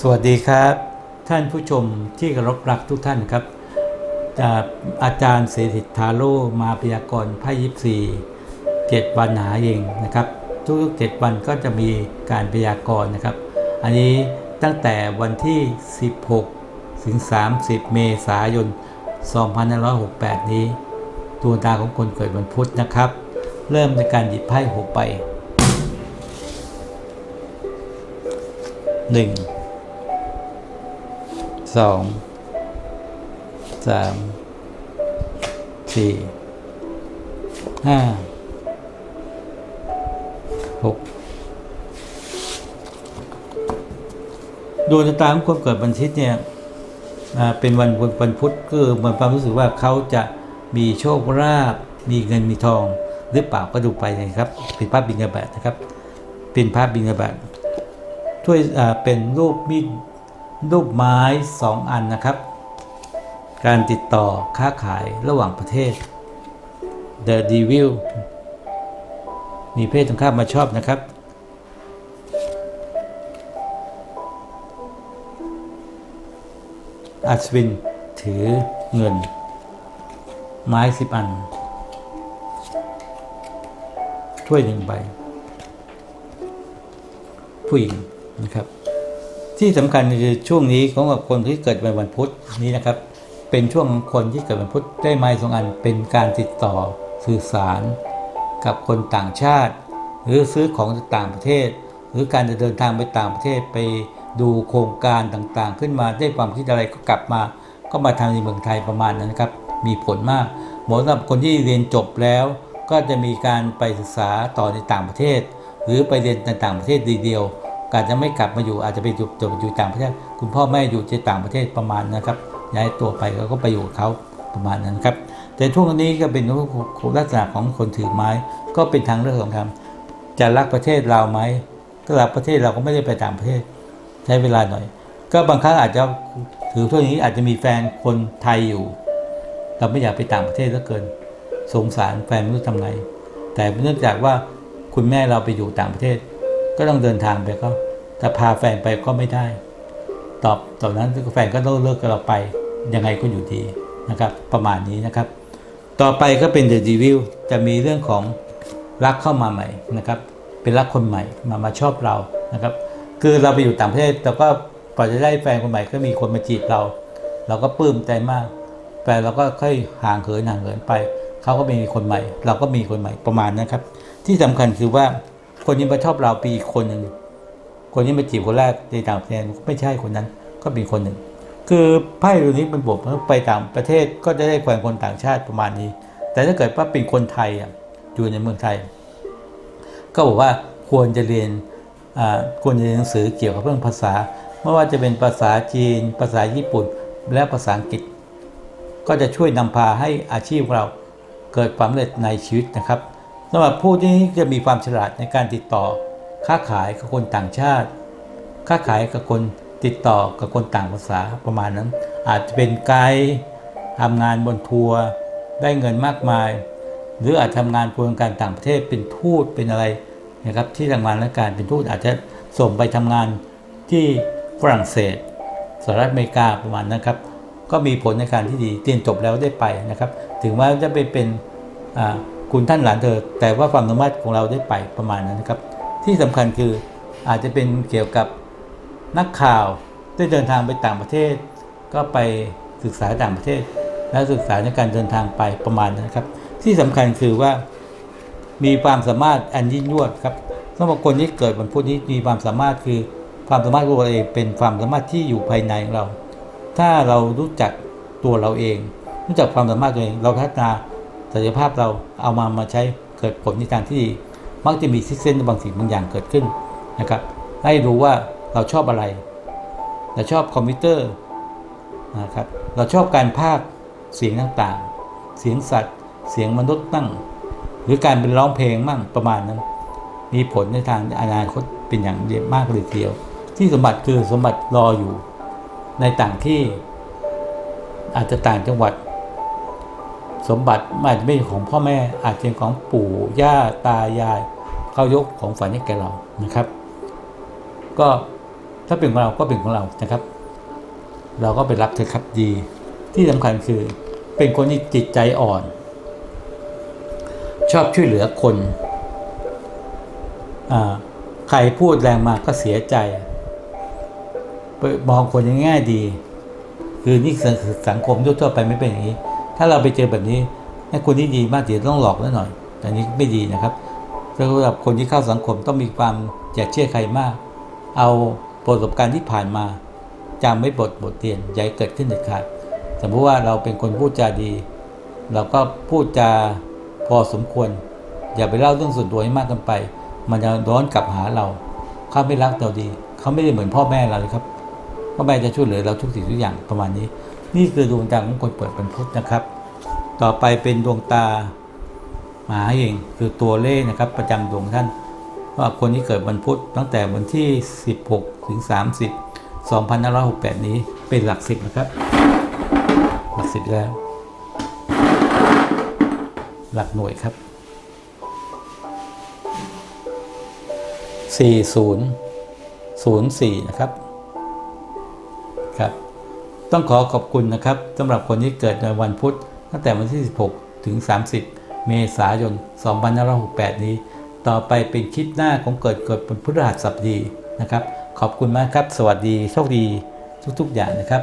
สวัสดีครับ ท่านผู้ชมที่เคารพรักทุกท่านครับจากอาจารย์เสถิตทาโร่มาพยากรณ์ไพ่ยิปซีเจ็ดวันหาเองนะครับ ทุกๆเจ็ดวันก็จะมีการพยากรณ์นะครับ อันนี้ตั้งแต่วันที่ 16 ถึง 30 เมษายน 2568 นี้ดวงตาของคนเกิดวันพุธนะครับ เริ่มในการหยิบไพ่หกใบหนึ่ง สองสามสี่ห้าหกดวงชะตาของคนเกิดวันทิตเนี่ยเป็นวันวันพุธก็เหมือนความรู้สึกว่าเขาจะมีโชคลาภมีเงินมีทอง หรือเปล่าก็ดูไปนะครับเป็นภาพบินกระบาดนะครับ เป็นภาพบินกระบาดช่วยเป็นรูปมีด รูปไม้สองอันนะครับ การติดต่อค้าขายระหว่างประเทศ The Devil มีเพศตรงข้ามมาชอบนะครับ อัศวินถือเงิน ไม้สิบอัน ถ้วยหนึ่งใบ ผู้หญิงนะครับ ที่สำคัญคือช่วงนี้ของคนที่เกิดในวันพุธนี้นะครับ เป็นช่วงของคนที่เกิดวันพุธได้ไม้สองอันเป็นการติดต่อสื่อสาร กับคนต่างชาติ หรือซื้อของต่างประเทศ หรือการจะเดินทางไปต่างประเทศไปดูโครงการต่างๆ ขึ้นมาได้ความคิดอะไรก็กลับมา ก็มาทำในเมืองไทยประมาณนั้นนะครับ มีผลมากเหมาะสำหรับคนที่เรียนจบแล้ว ก็จะมีการไปศึกษาต่อในต่างประเทศ หรือไปเรียนในต่างประเทศดีเดียว การจะไม่กลับมาอยู่อาจจะไปอยู่อยู่ต่างประเทศ คุณพ่อแม่อยู่ที่ต่างประเทศประมาณนะครับย้ายตัวไปเขาก็ไปอยู่เขาประมาณนั้นครับ แต่ช่วงนี้ก็เป็นลักษณะของคนถือไม้ ก็เป็นทางเลือกของคำจะรักประเทศเราไหมก็รักประเทศเราก็ไม่ได้ไปต่างประเทศ ใช้เวลาหน่อย ก็บางครั้งอาจจะถือช่วงนี้อาจจะมีแฟนคนไทยอยู่เราไม่อยากไปต่างประเทศเหลือเกิน สงสารแฟนไม่รู้ทำไงแต่เนื่องจากว่าคุณแม่เราไปอยู่ต่างประเทศ ก็ต้องเดินทางไปก็แต่พาแฟนไปก็ไม่ได้ ตอบตอนนั้นแฟนก็เลิกเลิกกับเราไป ยังไงก็อยู่ดีนะครับ ประมาณนี้นะครับ ต่อไปก็เป็น The Devil จะมีเรื่องของรักเข้ามาใหม่นะครับ เป็นรักคนใหม่มามาชอบเรานะครับ คือเราไปอยู่ต่างประเทศแต่ก็พอจะได้แฟนคนใหม่ก็มีคนมาจีบเรา เราก็ปลื้มใจมากแฟนเราก็ค่อยห่างเหินห่างเหินไปเขาก็มีคนใหม่ เราก็มีคนใหม่ประมาณนะครับ ที่สำคัญคือว่า คนที่มาชอบเราปีกคนหนึ่งคนที่มาจีบคนแรกในต่างประเทศไม่ใช่คนนั้นก็เป็นคนหนึ่ง คือไพ่ตัวนี้มันบอกว่าไปต่างประเทศก็จะได้แฟนคนต่างชาติประมาณนี้ แต่ถ้าเกิดว่าเป็นคนไทยอะอยู่ในเมืองไทย ก็บอกว่าควรจะเรียนควรจะเรียนหนังสือเกี่ยวกับเรื่องภาษา ไม่ว่าจะเป็นภาษาจีน ภาษาญี่ปุ่น และภาษาอังกฤษ ก็จะช่วยนำพาให้อาชีพของเราเกิดความสำเร็จในชีวิตนะครับ สำหรับผู้ที่จะมีความฉลาดในการติดต่อ ค้าขายกับคนต่างชาติ ค้าขายกับคนติดต่อกับคนต่างภาษาประมาณนั้น อาจจะเป็นไกด์ทำงานบนทัวร์ได้เงินมากมาย หรืออาจทำงานโครงการต่างประเทศเป็นทูตเป็นอะไรนะครับที่ทำงานและการเป็นทูตอาจจะส่งไปทำงานที่ฝรั่งเศสสหรัฐอเมริกาประมาณนั้นครับ ก็มีผลในการที่ดีเรียนจบแล้วได้ไปนะครับ ถึงว่าจะไปเป็นอ่า คุณท่านหลานเธอ แต่ว่าความสามารถของเราได้ไปประมาณนั้นนะครับ ที่สำคัญคืออาจจะเป็นเกี่ยวกับนักข่าวได้เดินทางไปต่างประเทศ ก็ไปศึกษาต่างประเทศ และศึกษาในการเดินทางไปประมาณนั้นนะครับ ที่สำคัญคือว่ามีความสามารถอันยิ่งยวดครับสำหรับคนที่เกิดวันพุธนี้มีความสามารถคือความสามารถของตัวเองเป็นความสามารถที่อยู่ภายในเรา ถ้าเรารู้จักตัวเราเอง รู้จักความสามารถตัวเอง เราพัฒนา ศักยภาพเราเอามามาใช้เกิดผลในทางที่ดีมักจะมีซิกเซนบางสิ่งบางอย่างเกิดขึ้นนะครับ ให้รู้ว่าเราชอบอะไร เราชอบคอมพิวเตอร์นะครับ เราชอบการพากเสียงต่างๆ เสียงสัตว์ เสียงมนุษย์มั่งหรือการเป็นร้องเพลงมั่งประมาณนั้น มีผลในทางอนาคตเป็นอย่างเดียวมากเลยทีเดียว ที่สมบัติคือสมบัติรออยู่ในต่างที่อาจจะต่างจังหวัด สมบัติอาจจะไม่ใช่ของพ่อแม่อาจจะเป็นของปู่ย่าตายายเขายกของฝันให้แก่เรานะครับ ก็ถ้าเป็นของเราก็เป็นของเรานะครับ เราก็ไปรับเถอะครับดี ที่สำคัญคือเป็นคนที่จิตใจอ่อน ชอบช่วยเหลือคนอใครพูดแรงมาก็เสียใจมองคนในแง่ดี คือนี่สังสังคมทั่วๆไปไม่เป็นอย่างนี้ ถ้าเราไปเจอแบบนี้ให้คนที่ดีมากเดี๋ยวต้องหลอกแล้วหน่อย แต่นี้ไม่ดีนะครับสำหรับคนที่เข้าสังคมต้องมีความอยากเชื่อใครมาก เอาประสบการณ์ที่ผ่านมาจำไม่บทบทเรียนให้เกิดขึ้นเด็ดขาดสมมติว่าเราเป็นคนพูดจาดี เราก็พูดจาพอสมควร อย่าไปเล่าเรื่องส่วนตัวให้มากเกินไป มันจะร้อนกลับหาเราเขาไม่รักเราดี เขาไม่ได้เหมือนพ่อแม่เราเลยครับพ่อแม่จะช่วยเหลือเราทุกสิ่งทุกอย่างประมาณนี้ นี่คือดวงตาของคนเปิดเป็นพุทธนะครับ ต่อไปเป็นดวงตาหมาเองคือตัวเลขนะครับ ประจำดวงท่านว่าคนที่เกิดวันพุธตั้งแต่วันที่ 16 ถึง 30 2568 นี้เป็นหลักสิบนะครับ หลักสิบแล้ว หลักหน่วยครับ 4004 นะครับ ครับ ต้องขอขอบคุณนะครับสำหรับคนที่เกิดในวันพุธ ตั้งแต่วันที่ 16 ถึง 30 เมษายน 2568 นี้ ต่อไปเป็นคลิปหน้าของเกิดเกิดเป็นพฤหัสบดีนะครับ ขอบคุณมากครับ สวัสดีโชคดีทุกๆอย่างนะครับ